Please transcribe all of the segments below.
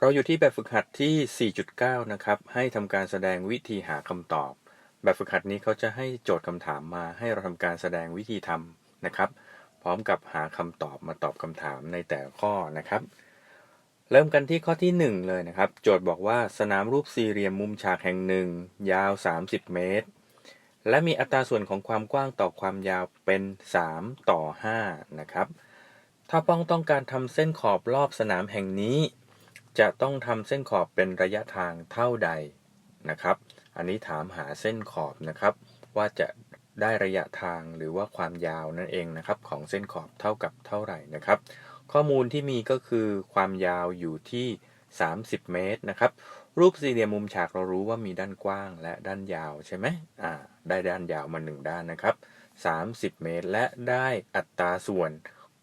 เราอยู่ที่แบบฝึกหัดที่ 4.9 นะครับ ให้ทำการแสดงวิธีหาคำตอบ แบบฝึกหัดนี้เขาจะให้โจทย์คำถามมาให้เราทำการแสดงวิธีทำนะครับ พร้อมกับหาคำตอบมาตอบคำถามในแต่ข้อนะครับ เริ่มกันที่ข้อที่ 1 เลยนะครับ โจทย์บอกว่าสนามรูปสี่เหลี่ยมมุมฉากแห่งหนึ่ง ยาว 30 เมตร และมีอัตราส่วนของความกว้างต่อความยาวเป็น 3 ต่อ 5 นะครับ ถ้าป้องต้องการทำเส้นขอบรอบสนามแห่งนี้ จะต้องทำเส้นขอบเป็นระยะทางเท่าใดนะครับ อันนี้ถามหาเส้นขอบนะครับ ว่าจะได้ระยะทางหรือว่าความยาวนั่นเองนะครับ ของเส้นขอบเท่ากับเท่าไหร่นะครับ ข้อมูลที่มีก็คือความยาวอยู่ที่ 30 เมตรนะครับ รูปสี่เหลี่ยมมุมฉากเรารู้ว่ามีด้านกว้างและด้านยาวใช่ไหมอ่าได้ด้านยาวมา1ด้านนะครับ 30 เมตร และได้อัตราส่วน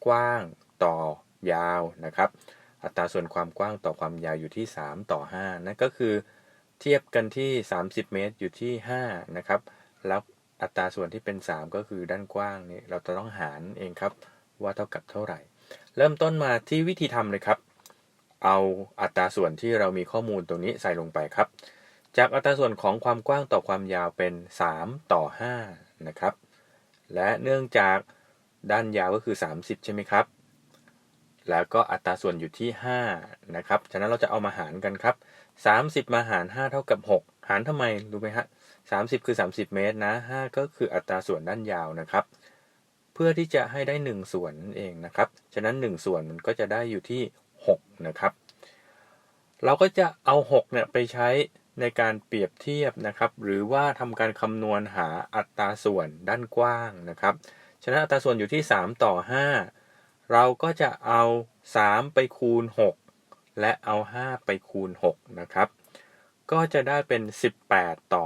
กว้างต่อยาวนะครับ อัตราส่วนความกว้างต่อความยาวอยู่ที่ 3 ต่อ 5นั่นก็คือเทียบกันที่ 30 เมตรอยู่ที่ 5 นะครับ แล้วอัตราส่วนที่เป็น 3 ก็คือด้านกว้างนี่เราจะต้องหารเองครับว่าเท่ากับเท่าไหร่ เริ่มต้นมาที่วิธีทำเลยครับ เอาอัตราส่วนที่เรามีข้อมูลตรงนี้ใส่ลงไปครับ จากอัตราส่วนของความกว้างต่อความยาวเป็น 3 ต่อ 5 นะครับ และเนื่องจากด้านยาวก็คือ 30 ใช่ไหมครับ แล้วก็อัตราส่วนอยู่ที่5นะครับ ฉะนั้นเราจะเอามาหารกันครับ 30 มาหาร 5 เท่ากับ 6 หารทำไมรู้ไหมฮะ30คือ 30 เมตรนะ 5 ก็คืออัตราส่วนด้านยาวนะครับ เพื่อที่จะให้ได้ 1 ส่วนนั่นเองนะครับ ฉะนั้น 1 ส่วนมันก็จะได้อยู่ที่ 6 นะครับ เราก็จะเอา 6 เนี่ยไปใช้ในการเปรียบเทียบนะครับ หรือว่าทำการคำนวณหาอัตราส่วนด้านกว้างนะครับ ฉะนั้นอัตราส่วนอยู่ที่ 3 ต่อ 5 เราก็จะเอา 3 ไปคูณ 6 และเอา 5 ไปคูณ 6 นะครับ ก็จะได้เป็น 18 ต่อ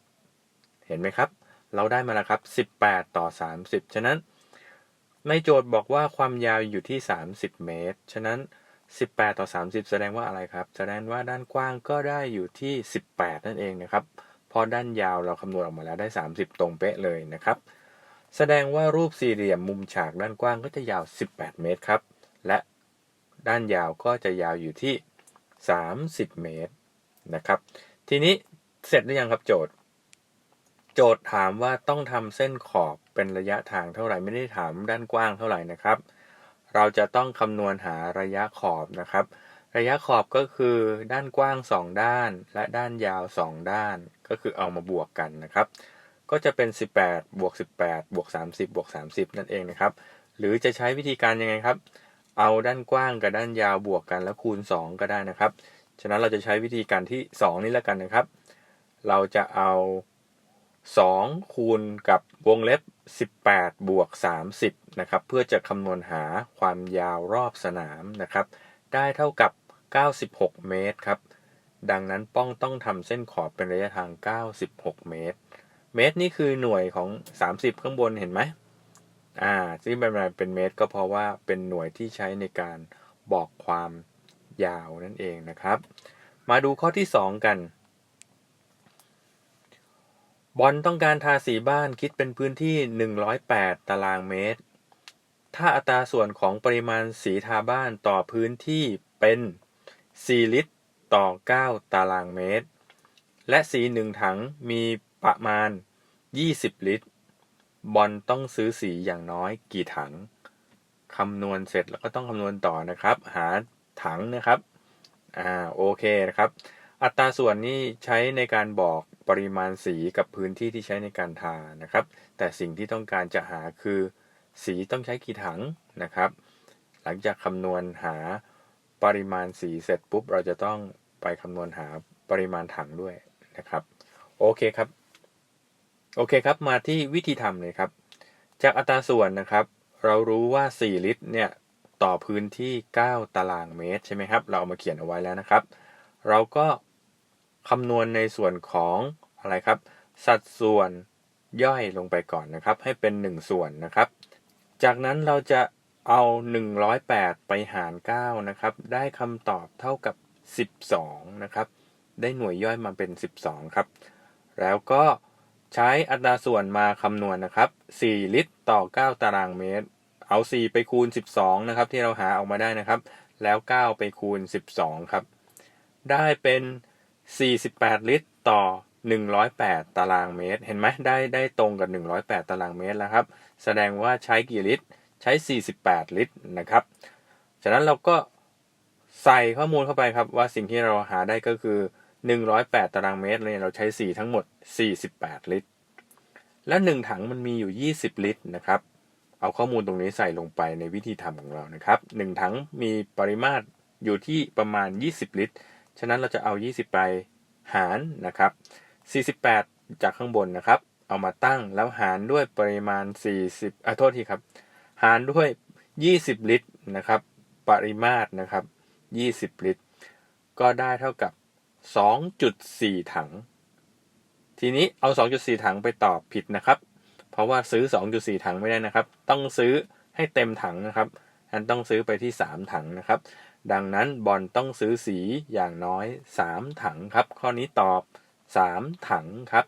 30 เห็นไหมครับ เราได้มาแล้วครับ 18 ต่อ 30 ฉะนั้น ในโจทย์บอกว่าความยาวอยู่ที่ 30 เมตร ฉะนั้น 18 ต่อ 30 แสดงว่าอะไรครับ แสดงว่าด้านกว้างก็ได้อยู่ที่ 18 นั่นเองนะครับ พอด้านยาวเราคำนวณออกมาแล้วได้ 30 ตรงเป๊ะเลยนะครับ แสดงว่ารูปสี่เหลี่ยมมุมฉากด้านกว้างก็จะยาว 18 เมตรครับ และด้านยาวก็จะยาวอยู่ที่ 30 เมตรนะครับ ทีนี้เสร็จหรือยังครับโจทย์ โจทย์ถามว่าต้องทำเส้นขอบเป็นระยะทางเท่าไหร่ไม่ได้ถามด้านกว้างเท่าไหร่นะครับ เราจะต้องคำนวณหาระยะขอบนะครับ ระยะขอบก็คือด้านกว้าง 2 ด้าน และด้านยาว 2 ด้าน ก็คือเอามาบวกกันนะครับ ก็จะเป็น 18 บวก 18 บวก 30 บวก 30 นั่นเองนะครับ หรือจะใช้วิธีการยังไงครับ เอาด้านกว้างกับด้านยาวบวกกันแล้วคูณ 2 ก็ได้นะครับ ฉะนั้นเราจะใช้วิธีการที่ 2 นี้แล้วกันนะครับ เราจะเอา 2 คูณกับวงเล็บ 18 บวก 30 นะครับ เพื่อจะคำนวณหาความยาวรอบสนามนะครับ ได้เท่ากับ 96 เมตรครับ ดังนั้นป้องต้องทำเส้นขอบเป็นระยะทาง 96 เมตร เมตรนี่คือหน่วยของ 30 ข้างบนเห็นไหมอ่าที่เป็นเป็นเมตรก็เพราะว่าเป็นหน่วยที่ใช้ในการบอกความยาวนั่นเองนะครับ มาดูข้อที่ 2 กัน บอลต้องการทาสีบ้านคิดเป็นพื้นที่ 108 ตารางเมตร ถ้าอัตราส่วนของปริมาณสีทาบ้านต่อพื้นที่เป็น 4 ลิตรต่อ 9 ตารางเมตร และสีหนึ่งถังมี ประมาณ 20 ลิตร บอลต้องซื้อสีอย่างน้อยกี่ถังคำนวณเสร็จแล้วก็ต้องคำนวณต่อนะครับ หาถังนะครับอ่าโอเคนะครับ อัตราส่วนนี้ใช้ในการบอกปริมาณสีกับพื้นที่ที่ใช้ในการทานะครับ แต่สิ่งที่ต้องการจะหาคือ สีต้องใช้กี่ถังนะครับ หลังจากคำนวณหาปริมาณสีเสร็จปุ๊บ เราจะต้องไปคำนวณหาปริมาณถังด้วยนะครับ โอเคครับ โอเคครับ มาที่วิธีทำเลยครับ จากอัตราส่วนนะครับ เรารู้ว่า 4 ลิตรเนี่ยต่อพื้นที่ 9 ตารางเมตรใช่ไหมครับ เราเอามาเขียนเอาไว้แล้วนะครับ เราก็คำนวณในส่วนของอะไรครับ สัดส่วนย่อยลงไปก่อนนะครับ ให้เป็น 1 ส่วนนะครับ จากนั้นเราจะเอา 108 ไปหาร 9 นะครับ ได้คำตอบเท่ากับ 12 นะครับ ได้หน่วยย่อยมาเป็น 12 ครับ แล้วก็ ใช้อัตราส่วนมาคำนวณนะครับ 4 ลิตรต่อ 9 ตารางเมตร เอา 4 ไปคูณ 12 นะครับ ที่เราหาออกมาได้นะครับ แล้ว 9 ไปคูณ 12 ครับ ได้เป็น 48 ลิตรต่อ 108 ตารางเมตร เห็นไหมได้ได้ตรงกับ 108 ตารางเมตรแล้วครับ แสดงว่าใช้กี่ลิตร ใช้ 48 ลิตรนะครับจากนั้นเราก็ใส่ข้อมูลเข้าไปครับว่าสิ่งที่เราหาได้ก็คือ 108 ตารางเมตรเลยเราใช้4ทั้งหมด 48 ลิตร และ 1 ถังมันมีอยู่ 20 ลิตรนะครับ เอาข้อมูลตรงนี้ใส่ลงไปในวิธีทำของเรานะครับ 1 ถังมีปริมาตรอยู่ที่ประมาณ 20 ลิตร ฉะนั้นเราจะเอา 20 ไปหารนะครับ 48 จากข้างบนนะครับ เอามาตั้งแล้วหารด้วยปริมาณ 40อะโทษทีครับ หารด้วย 20 ลิตรนะครับ ปริมาตรนะครับ 20 ลิตร ก็ได้เท่ากับ 2.4 ถัง ทีนี้เอา 2.4 ถังไปตอบผิดนะครับ เพราะว่าซื้อ 2.4 ถังไม่ได้นะครับ ต้องซื้อให้เต็มถังนะครับอันต้องซื้อไปที่ 3 ถังนะครับ ดังนั้นบอลต้องซื้อสีอย่างน้อย 3 ถังครับ ข้อนี้ตอบ 3 ถังครับ